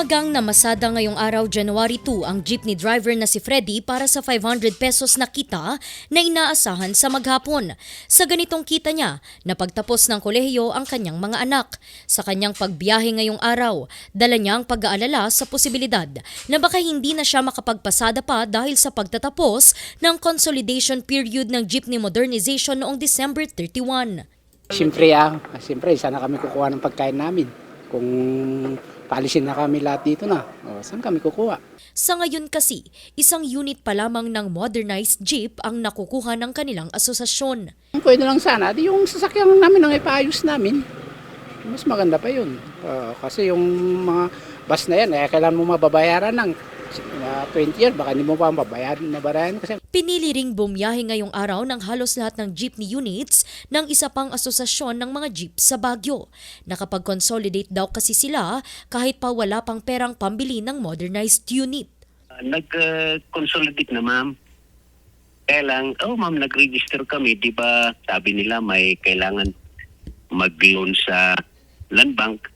Maagang namasada ngayong araw January 2 ang jeepney driver na si Freddy para sa 500 pesos na kita na inaasahan sa maghapon. Sa ganitong kita niya, napagtapos ng kolehiyo ang kanyang mga anak. Sa kanyang pagbiyahe ngayong araw, dala niya ang pag-aalala sa posibilidad na baka hindi na siya makapagpasada pa dahil sa pagtatapos ng consolidation period ng jeepney modernization noong December 31. Siyempre, ah, siyempre, sana kami kukuha ng pagkain namin. Kung paalisin na kami lahat dito na, o, saan kami kukuha? Sa ngayon kasi, isang unit pa lamang ng modernized jeep ang nakukuha ng kanilang asosasyon. Pwede lang sana, di yung sasakyan namin ang ipaayos namin. Mas maganda pa yun. Ah, kasi yung mga bus na yan, eh, kailan mo mababayaran ng ah, 20 years, baka hindi mo pa mabayaran, mabayaran kasi Pinili ring bumiyahe ngayong araw ng halos lahat ng jeepney units ng isa pang asosasyon ng mga jeep sa Baguio. Nakapag-consolidate daw kasi sila kahit pa wala pang perang pambili ng modernized unit. nag-consolidate na ma'am. Kaya lang, oh ma'am, nag-register kami, di ba sabi nila may kailangan mag-loan sa land bank.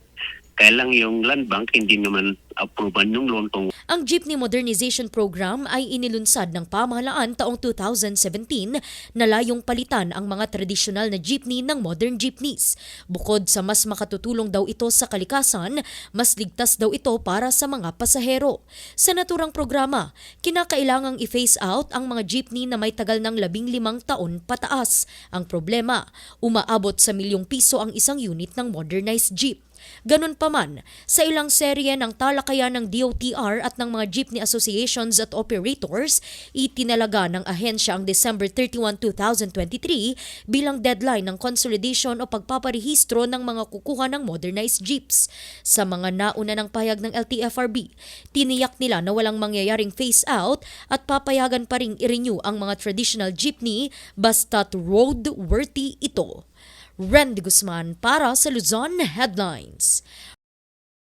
Kaya lang yung land bank, hindi naman approvean yung loan kung Ang Jeepney Modernization Program ay inilunsad ng pamahalaan taong 2017 na layong palitan ang mga tradisyonal na jeepney ng modern jeepneys. Bukod sa mas makatutulong daw ito sa kalikasan, mas ligtas daw ito para sa mga pasahero. Sa naturang programa, kinakailangang i-phase out ang mga jeepney na may tagal ng labing limang taon pataas. Ang problema, umaabot sa milyong piso ang isang unit ng modernized jeep. Ganun pa man, sa ilang serye ng talakayan ng DOTR at ng mga jeepney associations at operators, itinalaga ng ahensya ang December 31, 2023 bilang deadline ng consolidation o pagpaparehistro ng mga kukuha ng modernized jeeps. Sa mga nauna ng pahayag ng LTFRB, tiniyak nila na walang mangyayaring phase out at papayagan pa ring i-renew ang mga traditional jeepney basta't roadworthy ito. Randy Guzman para sa Luzon Headlines.